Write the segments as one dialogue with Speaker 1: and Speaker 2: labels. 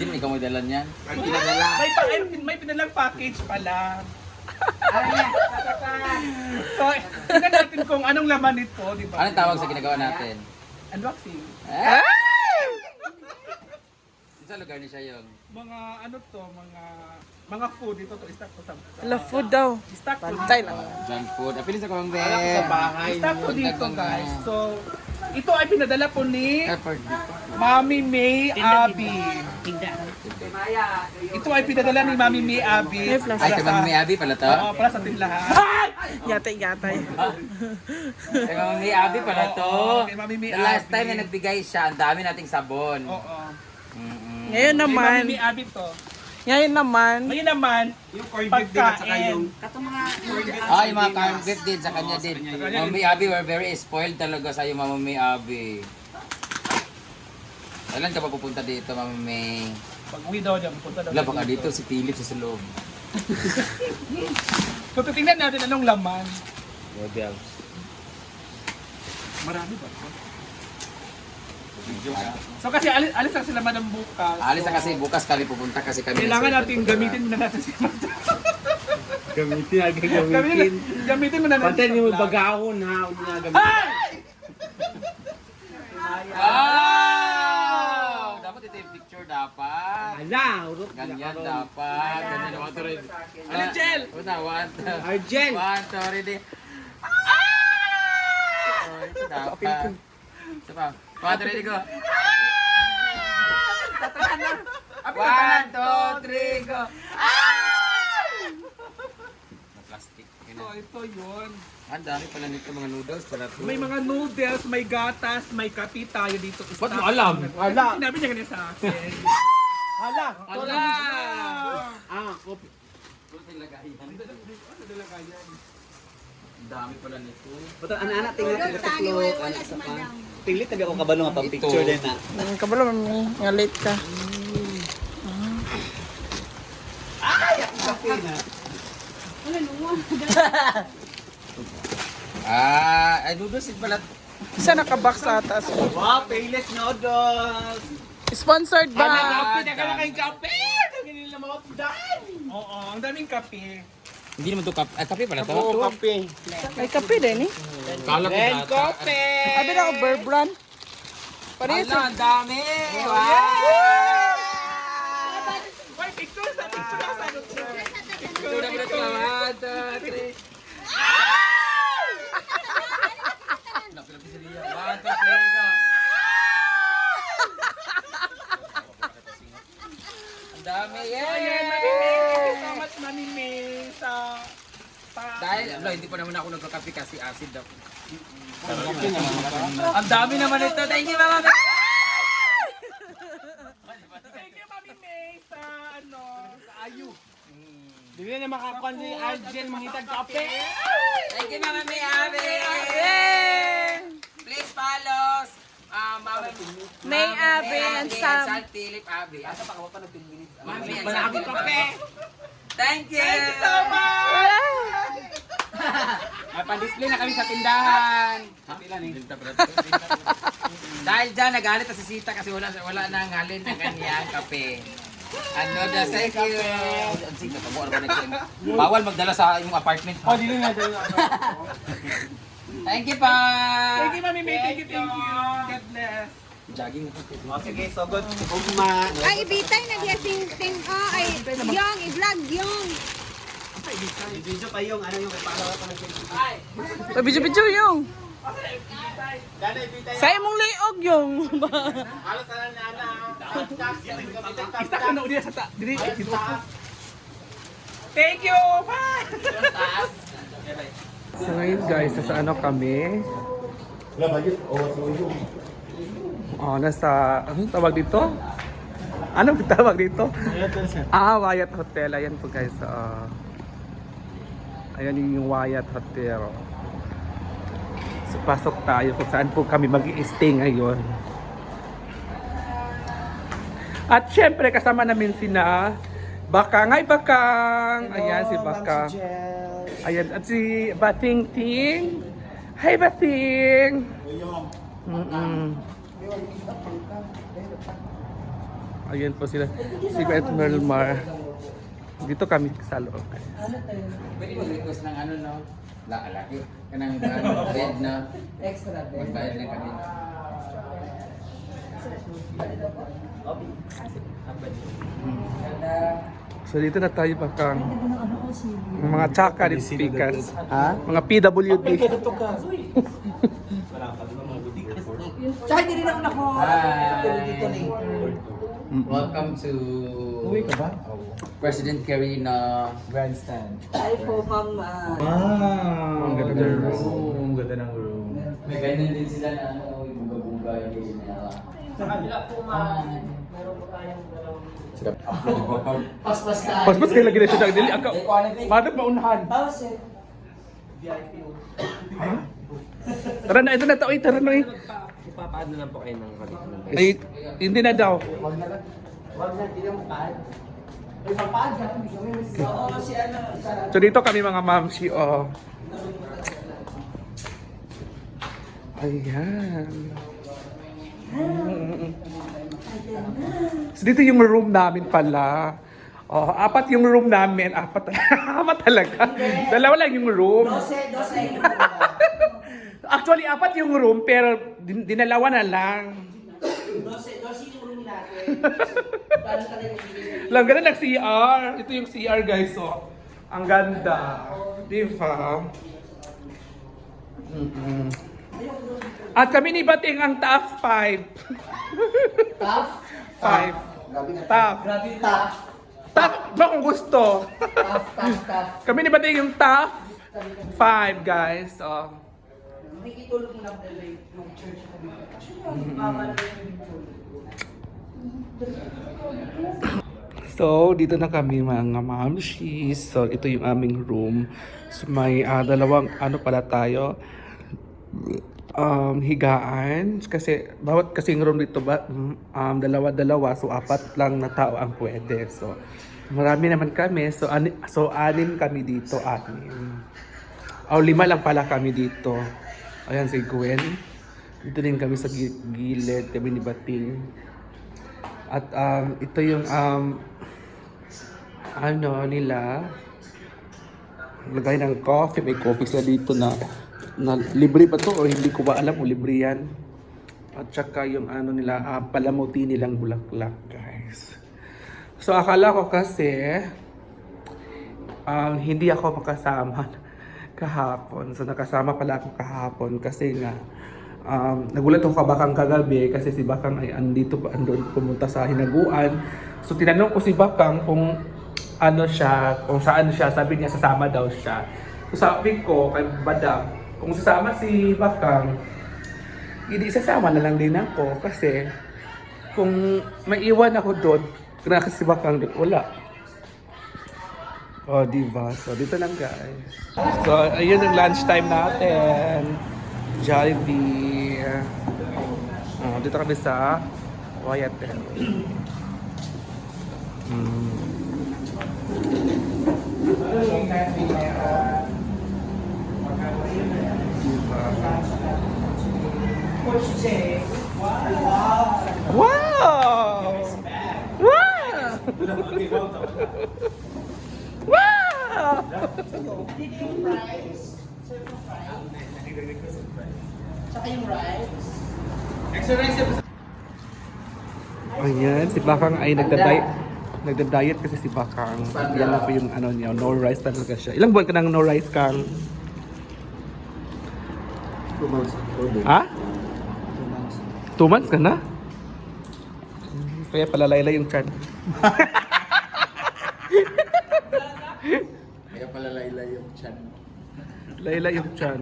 Speaker 1: Mo ikaw mo dalan yan.
Speaker 2: Ang pinadala.
Speaker 3: May, pa, may, may pinalang package pala. so, tingnan natin kung anong laman nito, di ba?
Speaker 1: Anong tawag sa ginagawa natin?
Speaker 3: Unboxing.
Speaker 1: Sa lugar ni siya yung...
Speaker 3: Mga ano to, mga mga food dito to stock to sa. sa
Speaker 4: La food daw.
Speaker 3: Stock to
Speaker 4: Pantay.
Speaker 1: Junk food. Apilin sa kawang
Speaker 2: Alam ko sa bahay
Speaker 3: Stock to
Speaker 2: mo.
Speaker 3: dito guys. So, ito ay pinadala po ni. Mami May Abi. Ito ay pinadala ni Mami May Abi.
Speaker 4: May flash.
Speaker 1: Ay, kay Mami May Abi pala to?
Speaker 3: Oo, para sa ating lahat.
Speaker 4: Yatay, yatay.
Speaker 1: Kay Mami May Abi pala to.
Speaker 3: Kay Mami
Speaker 1: The last time na nagbigay siya, ang dami nating sabon.
Speaker 3: Oo.
Speaker 4: Ngayon
Speaker 3: Kay
Speaker 4: naman,
Speaker 3: Mami May Abi to.
Speaker 4: ngayon naman,
Speaker 3: Ngayon naman,
Speaker 2: Yung corned beef din at saka yung...
Speaker 1: Ah, yung mga corn beef din sa kanya din. Mami Abi, we're very spoiled talaga sa iyo, Mama May Abi. Kailan ka pa pupunta dito, Mama May?
Speaker 3: pag uwi daw dyan, punta daw.
Speaker 1: Wala, baka dito si Philip sa loob.
Speaker 3: So, titingnan natin anong laman.
Speaker 1: Models.
Speaker 3: Marami ba? So kasi alis, alis lang sila madam bukas.
Speaker 1: Alis na
Speaker 3: So,
Speaker 1: kasi bukas kami pupunta kasi kami.
Speaker 3: Kailangan natin gamitin muna natin si madam.
Speaker 2: Gamitin, agad
Speaker 3: Gamitin,
Speaker 2: gamitin.
Speaker 3: gamitin muna natin.
Speaker 2: Pantay niyo bagahon ha. Huwag na gamitin.
Speaker 1: Wow! Dapat ito yung picture dapat.
Speaker 2: Ala, urot.
Speaker 1: Ganyan dapat. Ganyan naman ito rin.
Speaker 3: Ano, Jel?
Speaker 1: Una, one, two.
Speaker 2: Argel.
Speaker 1: One, two, ready. Oh, ito dapat. Ito pa. One, two, ready, go. One, two, three, go. Plastic.
Speaker 3: So ito yun.
Speaker 1: Ang dami pala nito mga noodles pala to.
Speaker 3: May mga noodles, may gatas, may kape tayo dito.
Speaker 1: Ba't mo alam?
Speaker 2: Ala.
Speaker 3: Sinabi niya ganyan sa akin.
Speaker 2: Ala.
Speaker 1: Ala!
Speaker 2: Ah, kopi.
Speaker 1: Ang dami pala nito.
Speaker 2: Bata, ana-ana, tingnan taga tuklo. Ana sa pa. Tinglit taga ko kabalo nga pang picture din na.
Speaker 4: mm, kabalo nga late ka.
Speaker 2: Kape na.
Speaker 1: Ah, ay noodles din pala.
Speaker 4: Isa nakabox sa atas.
Speaker 2: Wow, payless noodles.
Speaker 4: Sponsored
Speaker 2: Ana,
Speaker 4: ba?
Speaker 2: kape, taga na kayong kape. Taga nila mga pudan.
Speaker 3: Oo, ang daming kape.
Speaker 1: Hindi naman to kape. Ay, kape pala to.
Speaker 2: Oo, kape.
Speaker 4: May kape din eh.
Speaker 1: Kala ko data.
Speaker 2: kape.
Speaker 4: Sabi na ako, Bear Brand.
Speaker 1: Ala, ang dami! Wow!
Speaker 3: Wait, picture sa picture sa ano to.
Speaker 1: Ito na pala ito. One, two, three. Lapit-lapit sa liya. One, two, three, go. Ang dami,
Speaker 3: Ayan, Mami May. Thank you so
Speaker 1: yay!
Speaker 3: much, Mami May, sa... pa-
Speaker 1: Dahil, ano, hindi pa naman ako nagkakape kasi acid ako. Ang dami naman ito. Thank you, Mama May.
Speaker 3: Thank you, Mami May, sa ano, sa ayu.
Speaker 2: Hindi na makakuha ni Argel mangitag kape.
Speaker 1: Thank you, Mama May Ave. Please follow uh, Mama
Speaker 4: May Ave and Sam.
Speaker 1: San Philip Ave. Asa pa ka pa ng 10 minutes? Mami and
Speaker 2: Malaki
Speaker 1: Sam
Speaker 2: kape.
Speaker 1: Thank you.
Speaker 3: Thank you so much!
Speaker 1: May pan-display na kami sa tindahan. Happy lang eh. Dahil dyan, nagalit na si Sita kasi wala wala na ang halin ng kanyang kape. Ano da, thank you. Ang ba Bawal magdala sa imong apartment.
Speaker 2: Oh, dili nga dili.
Speaker 1: Thank you pa.
Speaker 3: Thank you, Mami May. Thank you, thank you. God bless.
Speaker 1: Jogging na
Speaker 2: Oh, sige, so good. Ugma.
Speaker 5: Ay, ibitay na diya sing sing oh, ay yung i-vlog yung.
Speaker 2: Video pa yung ano yung para pa nag
Speaker 4: Pabidyo-bidyo yung.
Speaker 2: Dana ibitay.
Speaker 4: Sa imong liog yung.
Speaker 2: Halos na na na.
Speaker 3: Isa ko na ulit sa ta. Dili, dito. Thank you! Bye! So ngayon guys, sa ano kami? Oh, nasa, anong tawag dito? Anong tawag dito? Ah, Wyatt Hotel. Ayan po guys. ah. ayan yung Wyatt Hotel. So, pasok tayo kung saan po kami mag stay ngayon. At syempre, kasama namin sina Bakang. Ay, Bakang! Ayan, si Bakang. Ayan, at si Bating Ting. Hi, Bating! Mm-mm. Ayan po sila. Si Kuya Merlmar. Dito kami sa loob.
Speaker 1: Pwede mag-request ng ano no? La, laki. Kanang ano, bed na. Extra bed. Magbayad lang kami.
Speaker 3: So dito na tayo bakang mga tsaka din speakers.
Speaker 2: Ha?
Speaker 3: Mga PWD.
Speaker 1: Hi! Welcome to
Speaker 2: Uwi ka ba?
Speaker 1: President Karina
Speaker 2: Grandstand.
Speaker 6: Ay po, ma'am. ah,
Speaker 2: Wow!
Speaker 3: Ang ganda ng room.
Speaker 2: Ang ganda ng room.
Speaker 1: May ganyan din sila na ano, yung bunga-bunga yung nila.
Speaker 6: Sa kabila po, ma'am. Meron po tayong dalawang
Speaker 1: Paspas ka!
Speaker 3: Pas-pas kayo lagi na siya dili. Ang Madap maunahan.
Speaker 6: Bawas eh. VIP.
Speaker 3: Tara na, ito na to. Ay, tara na. eh.
Speaker 6: Ipapaano lang po kayo ng kalit ng
Speaker 3: Ay, hindi na daw.
Speaker 6: Wag na lang. Wag na, hindi na mapahal. Ay, mapahal ka. Oo, si ano.
Speaker 3: So dito kami mga mamsi, oh. Ayan. Mm. So dito yung room namin pala. Oh, apat yung room namin. Apat, apat talaga. Dalawa lang yung room.
Speaker 6: Dose, dose.
Speaker 3: Actually, apat yung room, pero din- dinalawa na lang.
Speaker 6: Dose, dose yung room natin. Paano ka rin yung
Speaker 3: Lang ganun nag-CR. Ito yung CR guys, oh. Ang ganda. Di ba? Mm-mm. At kami ni Bating ang top 5.
Speaker 6: Tough?
Speaker 3: 5. Top.
Speaker 6: Grabe tough.
Speaker 3: Top ba kung gusto?
Speaker 6: Tough, tough, tough.
Speaker 3: kami ni Bating yung top 5 guys. Oh.
Speaker 6: Nakikitulog na po yung church kami. Actually, mama na yung tulog.
Speaker 3: So, dito na kami mga mamshis. So, ito yung aming room. So, may ah, dalawang ano pala tayo. Um, higaan. Kasi, bawat kasing room dito ba, um, dalawa-dalawa. So, apat lang na tao ang pwede. So, marami naman kami. So, ani, so anim kami dito. Anim. O, lima lang pala kami dito. Ayan si Gwen. Dito din kami sa gi- gilid. Kami ni Bating. At um, ito yung um, ano nila lagay ng coffee may coffee sila dito na na libre ba to o hindi ko ba alam kung libre yan at saka yung ano nila ah, palamuti nilang bulaklak guys so akala ko kasi um, hindi ako makasama kahapon so nakasama pala ako kahapon kasi nga um, nagulat ako kabakang kagabi kasi si Bakang ay andito pa andun pumunta sa hinaguan so tinanong ko si Bakang kung ano siya, kung saan siya, sabi niya sasama daw siya. So sabi ko kay Badang, kung sasama si Bakang, hindi sasama na lang din ako kasi kung maiwan ako doon, kaya si Bakang wala. Oh, di? So, dito lang guys. So, ayun ang lunchtime natin. Jollibee. Oh, dito kami sa Wyatt Mm.
Speaker 6: Jay. Wow!
Speaker 3: Wow! Wow! wow!
Speaker 6: Did yung fries? Serve mo fries? Tsaka yung rice?
Speaker 3: Ayan, si Bakang ay nagda-diet. Nagda-diet kasi si Bakang. Yan na po yung ano niya, no rice talaga siya. Ilang buwan ka nang no rice kang?
Speaker 2: Two months.
Speaker 3: Ha?
Speaker 2: Two months.
Speaker 3: Two months ka na? Kaya pala layla yung chan.
Speaker 1: pala yung chan.
Speaker 3: Layla yung chan.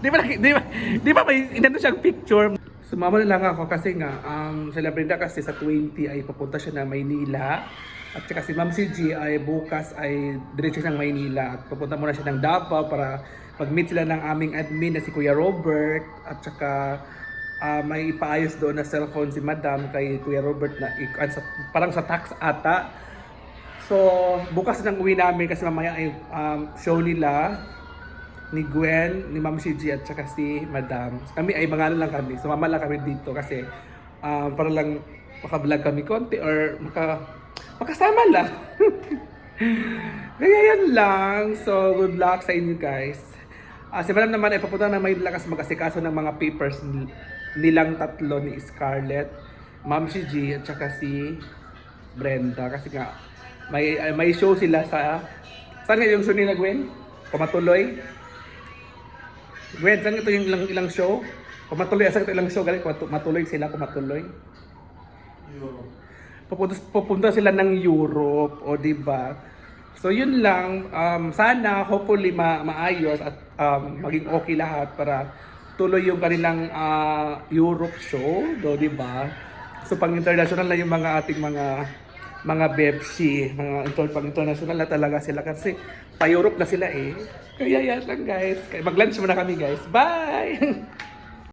Speaker 3: Di ba, di ba, di ba may inano siyang picture? Sumama na lang ako kasi nga, um, si La Brenda kasi sa 20 ay papunta siya na Maynila. At saka si Ma'am CG ay bukas ay diretso siyang Maynila. At papunta muna siya ng Davao para mag-meet sila ng aming admin na si Kuya Robert. At saka ah, may ipaayos doon na cellphone si Madam kay Kuya Robert na parang sa tax ata. So, bukas nang uwi namin kasi mamaya ay um, show nila ni Gwen, ni Ma'am Shiji at saka si Madam. Kami ay mga ano lang kami. Sumama lang kami dito kasi um, para lang maka-vlog kami konti or maka makasama lang. Kaya yan lang. So, good luck sa inyo guys. Ah, si Madam naman ay papunta na may lakas mag-asikaso ng mga papers nil- nilang tatlo ni Scarlett, Ma'am G at saka si Brenda kasi nga may ay, may show sila sa saan nga yung show nila Gwen? Kumatuloy? Gwen, saan ito yung ilang, ilang show? Kumatuloy, saan ito ilang show? Galing, kumatu- matuloy sila, kumatuloy. Pupunta, pupunta sila ng Europe, o di ba? So yun lang, um, sana hopefully ma maayos at um, maging okay lahat para tuloy yung kanilang ah, Europe show, do di ba? So pang international na yung mga ating mga mga Bepsi, mga pang international na talaga sila kasi pa Europe na sila eh. Kaya yan lang guys. Mag-lunch muna kami guys. Bye!